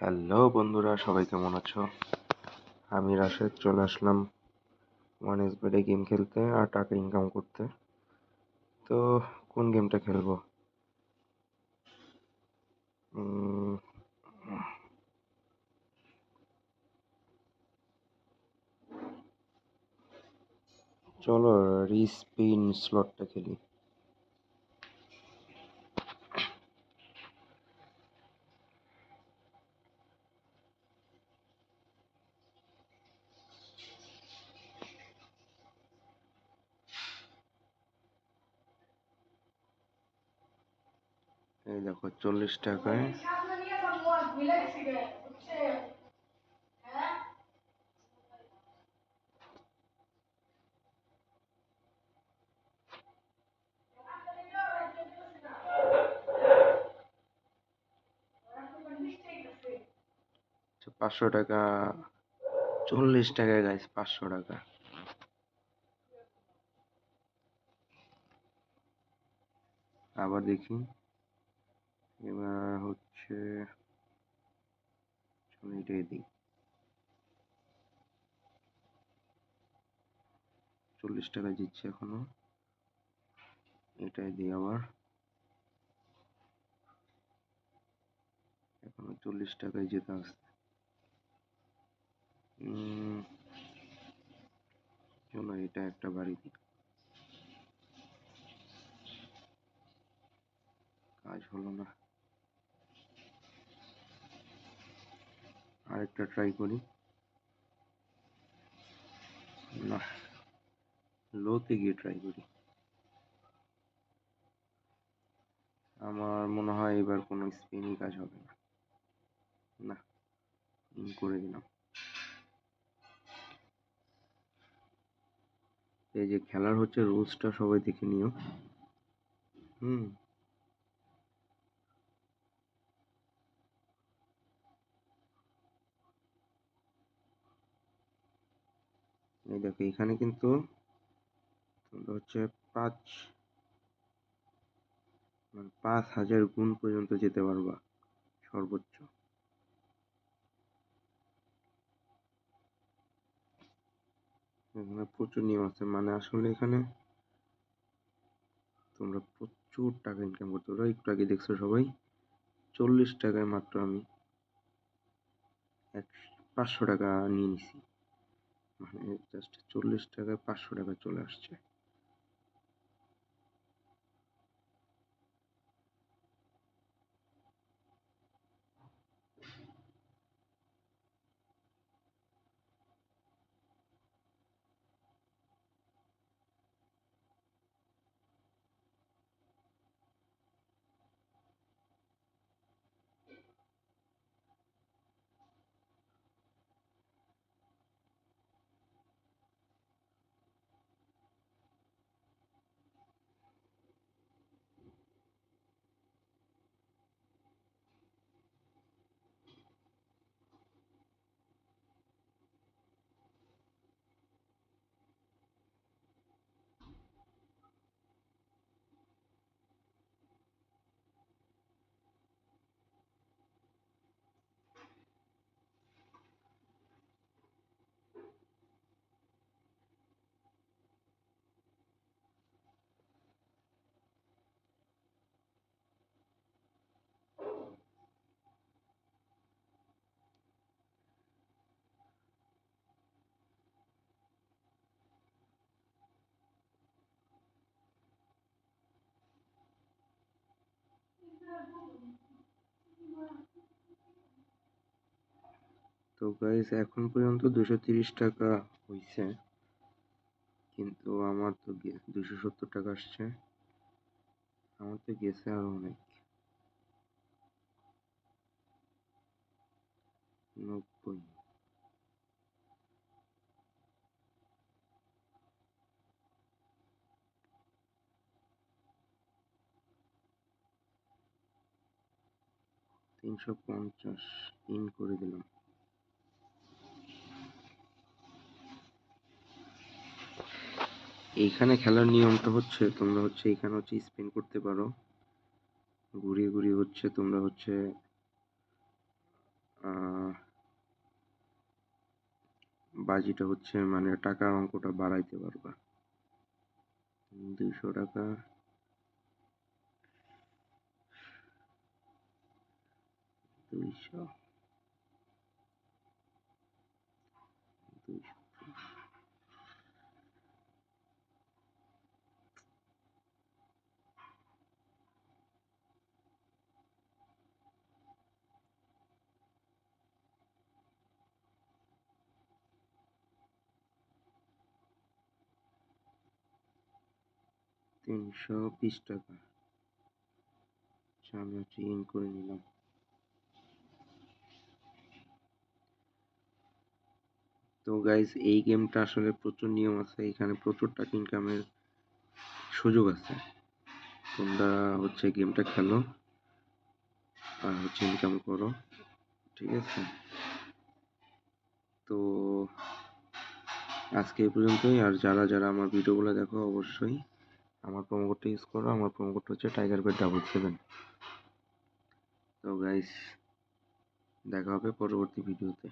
Hello বন্ধুরা, সবাই কেমন আছো? আমি রাশেদ, চলে আসলাম ওয়ান এস বেডে গেম খেলতে আর টাকা ইনকাম করতে। তো কোন গেমটা খেলব? চলো রিস্পিন স্লটটা খেলি। এই দেখো চল্লিশ টাকায়। আচ্ছা, পাঁচশো টাকা। চল্লিশ টাকায় গাইস পাঁচশো টাকা। আবার দেখি। এবার হচ্ছে চল্লিশ টাকা দিচ্ছে এখনও। এটাই দিই আবার। এখনও চল্লিশ টাকায় যেতে আসছে। চলো এটা একটা বাড়ি দিই। কাজ হলো না। আরেকটা ট্রাই করি। না লোতে গিয়ে ট্রাই করি। আমার মনে হয় এবার কোনো স্পিনই কাজ হবে না। না করে দিলাম। এই যে খেলার হচ্ছে রুলসটা সবাই দেখে নিও। হুম। এই দেখো, এখানে কিন্তু তোমরা হচ্ছে পাঁচ মানে পাঁচ হাজার গুণ পর্যন্ত যেতে পারবা, সর্বোচ্চ। এখানে প্রচুর নিয়ম আছে মানে আসলে এখানে তোমরা প্রচুর টাকা ইনকাম করতে পারো। একটু আগে দেখছ সবাই, চল্লিশ টাকায় মাত্র আমি এক পাঁচশো টাকা নিয়ে নিছি। জাস্ট চল্লিশ টাকায় পাঁচশো টাকা চলে আসছে। তো গাইস এখন পর্যন্ত দুশো তিরিশ টাকা হয়েছে কিন্তু আমার তো দুশো সত্তর টাকা আসছে। আমার তো গেছে আরও অনেক। নব্বই। তিনশো পঞ্চাশ। ইন করে দিলাম। এইখানে খেলার নিয়মটা হচ্ছে, তোমরা হচ্ছে এখানে হচ্ছে স্পিন করতে পারো। ঘুরিয়ে ঘুরিয়ে হচ্ছে তোমরা হচ্ছে বাজিটা হচ্ছে মানে টাকার অঙ্কটা বাড়াইতে পারবা। দুইশো টাকা। দুইশো। তিনশো বিশ টাকা। আমি হচ্ছে ইন করে নিলাম। তো গাইজ এই গেমটা আসলে প্রচুর নিয়ম আছে। এখানে প্রচুর টাকা ইনকামের সুযোগ আছে। তোমরা হচ্ছে গেমটা খেলো আর হচ্ছে ইনকাম করো, ঠিক আছে? তো আজকে এই পর্যন্তই। আর যারা যারা আমার ভিডিওগুলো দেখো, অবশ্যই আমার প্রোমো কোডটা ইউজ করো, আমার প্রোমো কোডটা হচ্ছে টাইগার বেড ডাবল সেভেন তো গাইস দেখা হবে পরবর্তী ভিডিওতে